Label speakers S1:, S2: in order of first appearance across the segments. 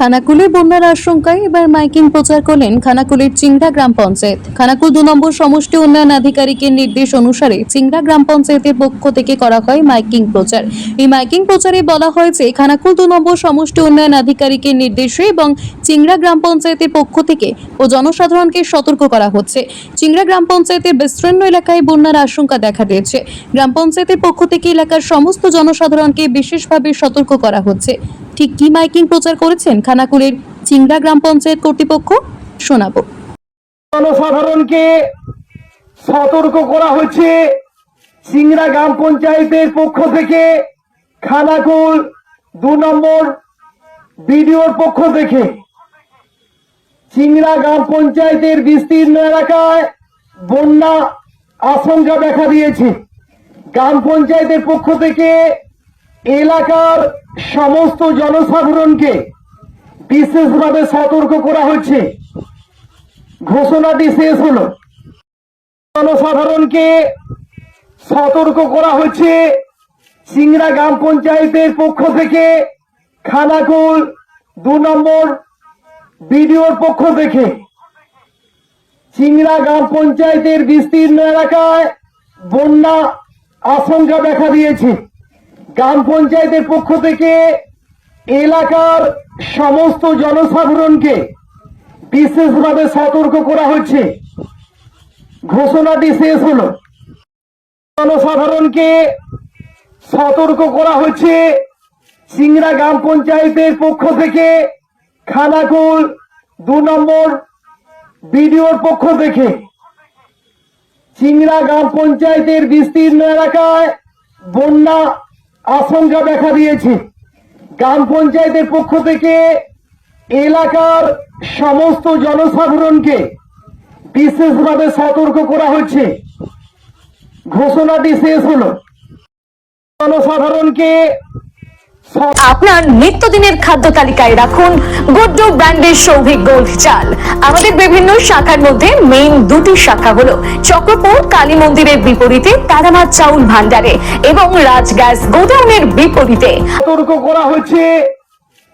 S1: খানাকুলে বন্যার আশঙ্কায় এবার মাইকিং প্রচার করলেন খানাকুলের চিংড়া গ্রাম পঞ্চায়েত। খানাকুল দু নম্বর সমষ্টি উন্নয়ন আধিকারিকের নির্দেশ অনুসারে চিংড়া গ্রাম পঞ্চায়েতের পক্ষ থেকে করা হয় মাইকিং প্রচার। এই মাইকিং প্রচারে বলা হয়েছে খানাকুল দু নম্বর সমষ্টি উন্নয়ন আধিকারিকের নির্দেশে এবং চিংড়া গ্রাম পঞ্চায়েতের পক্ষ থেকে ও জনসাধারণকে সতর্ক করা হচ্ছে। চিংড়া গ্রাম পঞ্চায়েতের বিস্তীর্ণ এলাকায় বন্যার আশঙ্কা দেখা দিয়েছে। গ্রাম পঞ্চায়েতের পক্ষ থেকে এলাকার সমস্ত জনসাধারণকে বিশেষভাবে সতর্ক করা হচ্ছে। ঠিক কি মাইকিং প্রচার করেছেন খানাকুলের চিংড়া গ্রাম পঞ্চায়েত কর্তৃপক্ষ? শোনাবো।
S2: জনসাধারণকে সতর্ক করা হচ্ছে সিংড়া গ্রাম পঞ্চায়েতের পক্ষ থেকে খানাকুল দু নম্বর বিডিওর পক্ষ থেকে চিংড়া গ্রাম পঞ্চায়েতের বিস্তীর্ণ এলাকায় বন্যা আশঙ্কা দেখা দিয়েছে। গ্রাম পঞ্চায়েতের পক্ষ থেকে এলাকার সমস্ত জনসাধারণকে বিশেষভাবে সতর্ক করা হচ্ছে ঘোষণাটি শেষ হলো। জনসাধারণকে সতর্ক করা হচ্ছে সিংড়া গ্রাম পঞ্চায়েতের পক্ষ থেকে খানাকুল দু নম্বর বিডিওর পক্ষ থেকে চিংড়া গ্রাম পঞ্চায়েতের বিস্তীর্ণ এলাকায় বন্যা আশঙ্কা দেখা দিয়েছে। গ্রাম পঞ্চায়েতের পক্ষ থেকে এলাকার সমস্ত জনসাধারণকে বিশেষভাবে সতর্ক করা হচ্ছে ঘোষণাটি শেষ হলো। জনসাধারণকে সতর্ক করা হচ্ছে সিংড়া গ্রাম পঞ্চায়েতের পক্ষ থেকে। খানাকুল দু নম্বর বিডিওর পক্ষ থেকে। চিংড়া গ্রাম পঞ্চায়েতের বিস্তীর্ণ এলাকায় বন্যা আশঙ্কা দেখা দিয়েছে। গ্রাম পঞ্চায়েতের পক্ষ থেকে এলাকার সমস্ত জনসাধারণকে বিশেষভাবে সতর্ক করা হচ্ছে ঘোষণাটি শেষ হল। জনসাধারণকে
S3: আপনার নিত্যদিনের খাদ্য তালিকায় রাখুন গুড্ডু ব্র্যান্ডের সৌভিক গোল্ড চাল। আমাদের বিভিন্ন শাখার মধ্যে মেইন দুটি শাখা হলো চক্রপুর, কালী মন্দিরের বিপরীতে তারামার চাউল ভান্ডারে এবং রাজ গ্যাস গোডাউনের বিপরীতে।
S2: সতর্ক করা হচ্ছে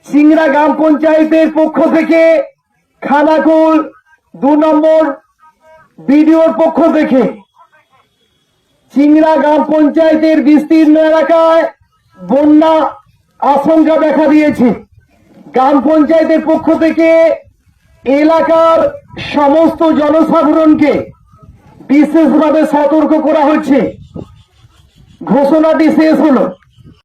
S2: সিংড়া গ্রাম পঞ্চায়েতের পক্ষ থেকে, খানাকুল দু নম্বর বিডিওর পক্ষ থেকে। চিংড়া গ্রাম পঞ্চায়েতের বিস্তীর্ণ এলাকায় বন্যা আশঙ্কা দেখা দিয়েছে। গ্রাম পঞ্চায়েতের পক্ষ থেকে এলাকার সমস্ত জনসাধারণকে বিশেষভাবে সতর্ক করা হচ্ছে ঘোষণাটি শেষ হলো।